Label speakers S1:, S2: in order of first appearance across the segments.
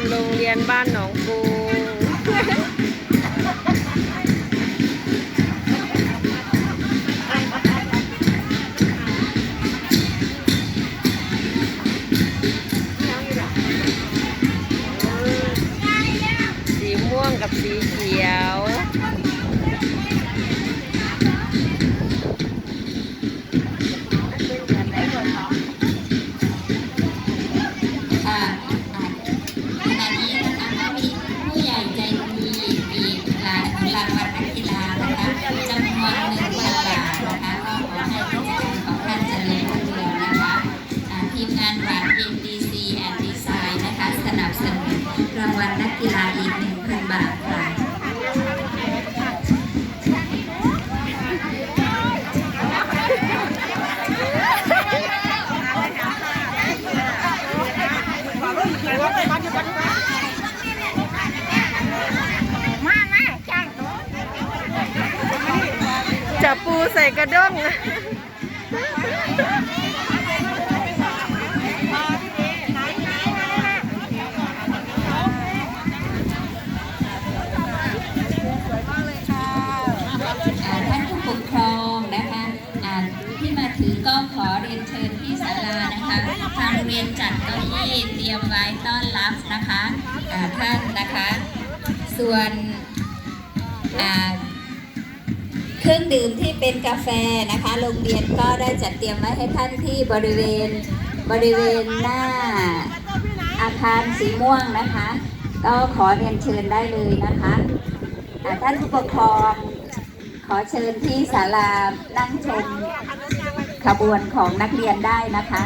S1: ำโรงเรียนบ้านหนองกูสีม่วงกับสีเขียว
S2: บาทค่ะจับ
S1: ปูใส่กระด้ง
S2: ขอเรียนเชิญที่ศาลานะคะทางเรียนจัดเก้าอี้เตรียมไว้ต้อนรับนะคะท่านนะคะ ส่วนเครื่องดื่มที่เป็นกาแฟนะคะ โรงเรียนก็ได้จัดเตรียมไว้ให้ท่านที่บริเวณบริเวณหน้าอาคารสีม่วงนะคะ ก็ขอเรียนเชิญได้เลยนะคะท่านผู้ปกครองขอเชิญที่ศาลานั่งชม ขบวนของนักเรียนได้นะคะ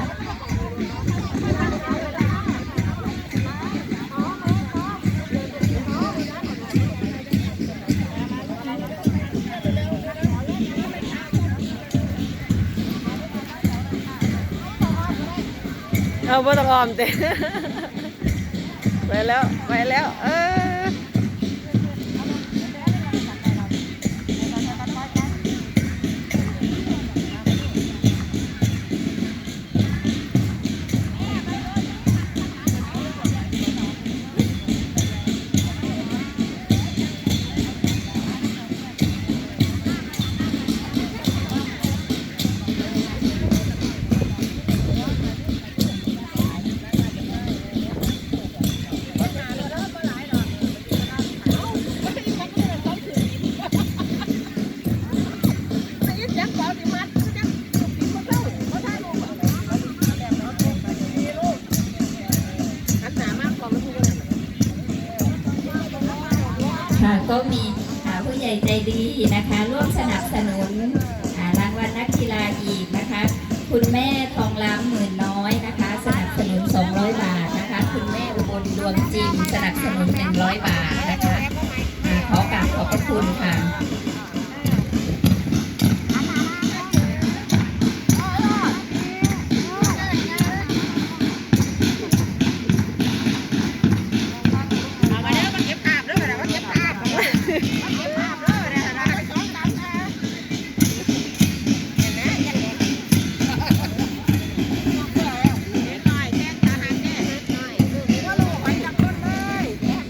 S1: เอาบ่ต้องออมเต้ไปแล้ว ไปแล้ว เออ
S2: ค่ะก็มีผู้ใหญ่ใจดีนะคะ ร่วมสนับสนุนรางวัลนักกีฬาอีกนะคะ คุณแม่ทองล้ำหมื่นน้อยนะคะ สนับสนุน 200 บาทนะคะ คุณแม่อุบลรวงจิงสนับสนุน 100 บาทนะคะขอกราบขอบพระคุณค่ะ